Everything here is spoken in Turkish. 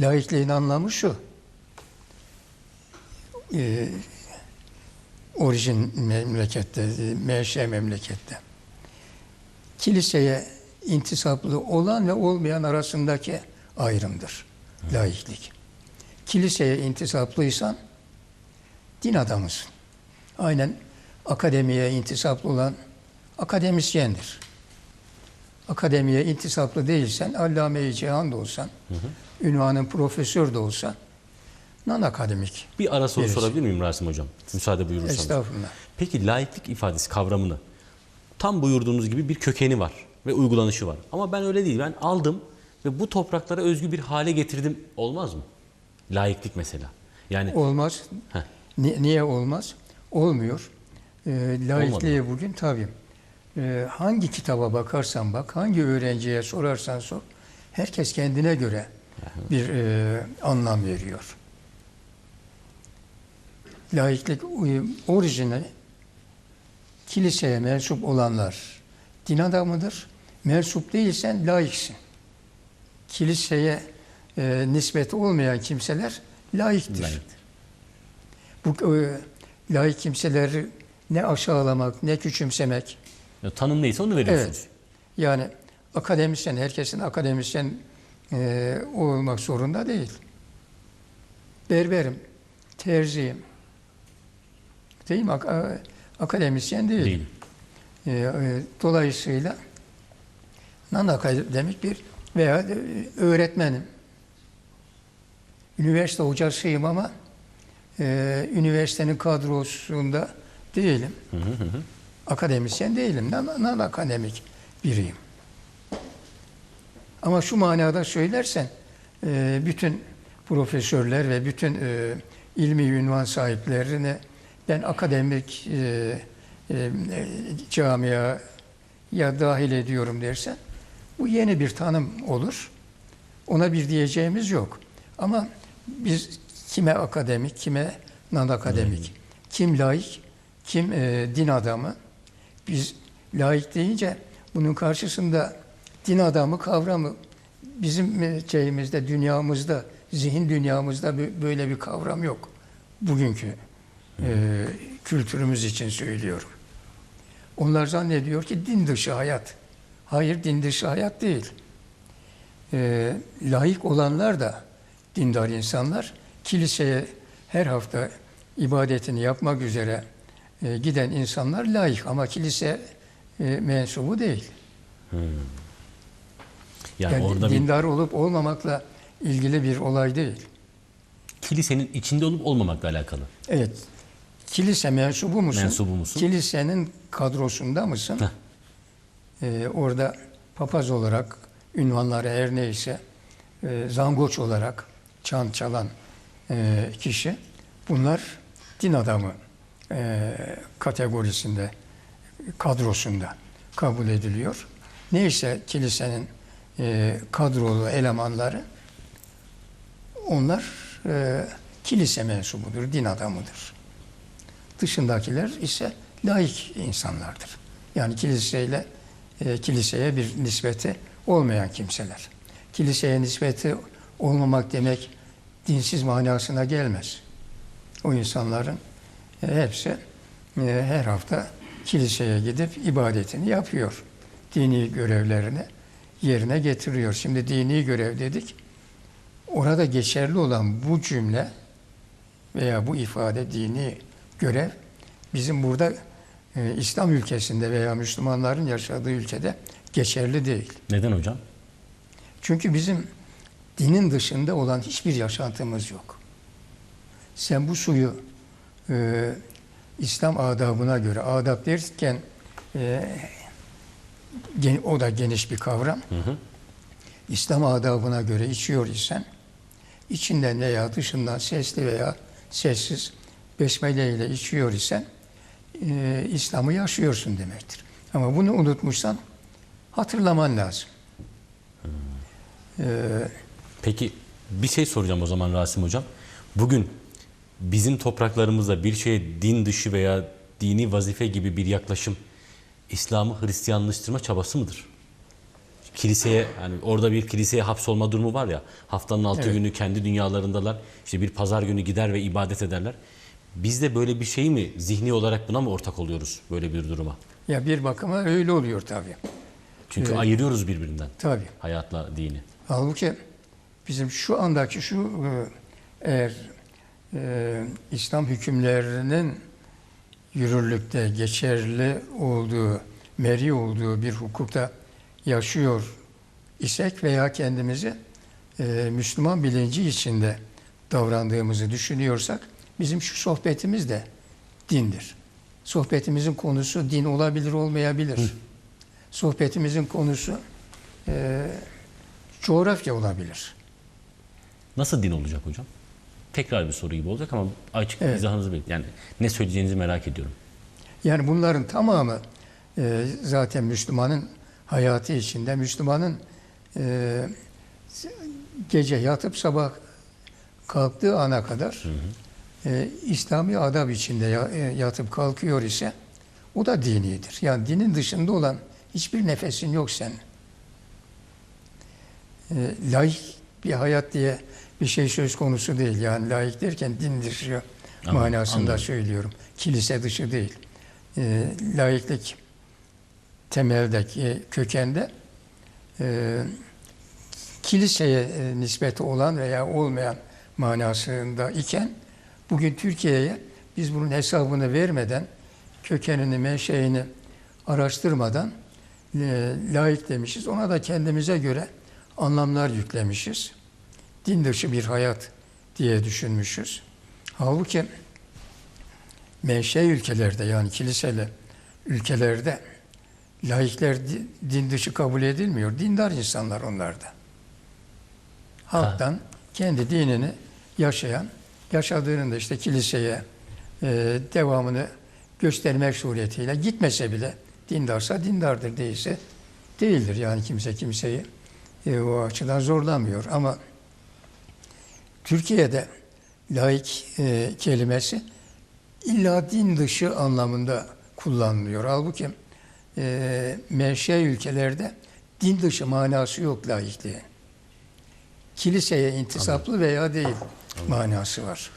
Laikliğin anlamı şu. Ee, orijin memlekette, e, menşe memlekette. Kiliseye intisaplı olan ve olmayan arasındaki ayrımdır laiklik. Kiliseye intisaplıysan din adamısın. Aynen akademiye intisaplı olan akademisyendir. Akademiye intisaplı değilsen, allame-i cihan da olsan, ünvanın profesör de olsan, non akademik. Bir ara soru Gerisi. sorabilir miyim Rasim Hocam? Müsaade buyurursanız. Estağfurullah. Peki laiklik ifadesi kavramını tam buyurduğunuz gibi bir kökeni var ve uygulanışı var. Ama ben öyle değil. Ben aldım ve bu topraklara özgü bir hale getirdim. Olmaz mı? Laiklik mesela. Yani Olmaz. Heh. Niye olmaz? Olmuyor. Olmadı laikliğe bugün tabii. Ee, hangi kitaba bakarsan bak, hangi öğrenciye sorarsan sor, herkes kendine göre bir e, anlam veriyor. Laiklik uy- orijini kiliseye mensup olanlar din adamıdır. Mensup değilsen laiksin. Kiliseye e, nispeti olmayan kimseler laiktir. laiktir. Bu e, laik kimseleri ne aşağılamak, ne küçümsemek. Tanım neyse onu veriyorsunuz. Evet. Yani akademisyen, herkesin akademisyen e, olmak zorunda değil. Berberim, terziyim. Değil mi? Ak- akademisyen değil. Değil. E, e, dolayısıyla non akademik bir veya e, öğretmenim. Üniversite hocasıyım ama e, üniversitenin kadrosunda değilim. Akademisyen değilim. Non, akademik biriyim. Ama şu manada söylersen e, bütün profesörler ve bütün e, ilmi ünvan sahiplerini ben akademik e, camiaya ya dahil ediyorum dersen bu yeni bir tanım olur. Ona bir diyeceğimiz yok. Ama biz kime akademik, kime non akademik, kim laik, kim e, din adamı. Biz laik deyince bunun karşısında din adamı kavramı bizim şeyimizde, dünyamızda, zihin dünyamızda bö- böyle bir kavram yok. Bugünkü e, kültürümüz için söylüyorum. Onlar zannediyor ki din dışı hayat. Hayır din dışı hayat değil. E, layık olanlar da dindar insanlar kiliseye her hafta ibadetini yapmak üzere e, giden insanlar layık ama kilise e, mensubu değil. Yani, Yani orada bir dindar olup olmamakla ilgili bir olay değil. kilisenin içinde olup olmamakla alakalı. Evet. Kilise mensubu musun? Mensubu musun? Kilisenin kadrosunda mısın? Heh. Ee, orada papaz olarak ünvanları her neyse e, zangoç olarak çan çalan e, kişi bunlar din adamı e, kategorisinde kadrosunda kabul ediliyor. Neyse kilisenin e, kadrolu elemanları onlar e, kilise mensubudur, din adamıdır. Dışındakiler ise laik insanlardır. Yani kiliseyle e, kiliseye bir nispeti olmayan kimseler. Kiliseye nispeti olmamak demek dinsiz manasına gelmez. O insanların hepsi e, her hafta kiliseye gidip ibadetini yapıyor. Dini görevlerini yerine getiriyor. Şimdi dini görev dedik. Orada geçerli olan bu cümle veya bu ifade dini görev bizim burada e, İslam ülkesinde veya Müslümanların yaşadığı ülkede geçerli değil. Neden hocam? Çünkü bizim dinin dışında olan hiçbir yaşantımız yok. Sen bu suyu e, İslam adabına göre, adab derken e, gen- o da geniş bir kavram. İslam adabına göre içiyor isen, içinden veya dışından sesli veya sessiz besmele ile içiyor isen, e, İslam'ı yaşıyorsun demektir. Ama bunu unutmuşsan hatırlaman lazım. Peki bir şey soracağım o zaman Rasim Hocam. Bugün bizim topraklarımızda bir şeye din dışı veya dini vazife gibi bir yaklaşım İslam'ı Hristiyanlaştırma çabası mıdır? kiliseye yani orada bir kiliseye hapsolma durumu var ya haftanın altı Evet. günü kendi dünyalarındalar. İşte bir pazar günü gider ve ibadet ederler. Biz de böyle bir şey mi zihni olarak buna mı ortak oluyoruz böyle bir duruma? Ya bir bakıma öyle oluyor tabii. Çünkü Evet. ayırıyoruz birbirinden Tabii. hayatla dini. Halbuki bizim şu andaki şu e, eğer e, İslam hükümlerinin yürürlükte geçerli olduğu, meri olduğu bir hukukta yaşıyor isek veya kendimizi e, Müslüman bilinci içinde davrandığımızı düşünüyorsak bizim şu sohbetimiz de dindir. Sohbetimizin konusu din olabilir olmayabilir. Sohbetimizin konusu e, coğrafya olabilir. Nasıl din olacak hocam? Tekrar bir soru gibi olacak ama açık Evet. izahınızı bekliyorum. Yani ne söyleyeceğinizi merak ediyorum. Yani bunların tamamı e, zaten Müslümanın hayatı içinde, Müslümanın e, gece yatıp sabah kalktığı ana kadar e, İslami adab içinde ya- e, yatıp kalkıyor ise o da dinidir. Yani dinin dışında olan hiçbir nefesin yok senin. E, laik bir hayat diye bir şey söz konusu değil. Yani laik derken din dışı Anladım, manasında anladım. söylüyorum. Kilise dışı değil. E, laiklik temeldeki kökende e, kiliseye e, nispeti olan veya olmayan manasında iken bugün Türkiye'ye biz bunun hesabını vermeden kökenini, menşeini araştırmadan e, laik demişiz. Ona da kendimize göre anlamlar yüklemişiz. Din dışı bir hayat diye düşünmüşüz. Halbuki menşe ülkelerde yani kiliseli ülkelerde laikler di- din dışı kabul edilmiyor. Dindar insanlar onlar da. Halktan kendi dinini yaşayan, yaşadığının da işte kiliseye e, devamını göstermek suretiyle gitmese bile dindarsa dindardır değilse değildir. Yani kimse kimseyi e, o açıdan zorlamıyor. Ama Türkiye'de laik e, kelimesi illa din dışı anlamında kullanılıyor. Halbuki e, menşe ülkelerde din dışı manası yok laikliğin. Kiliseye intisaplı veya değil manası var.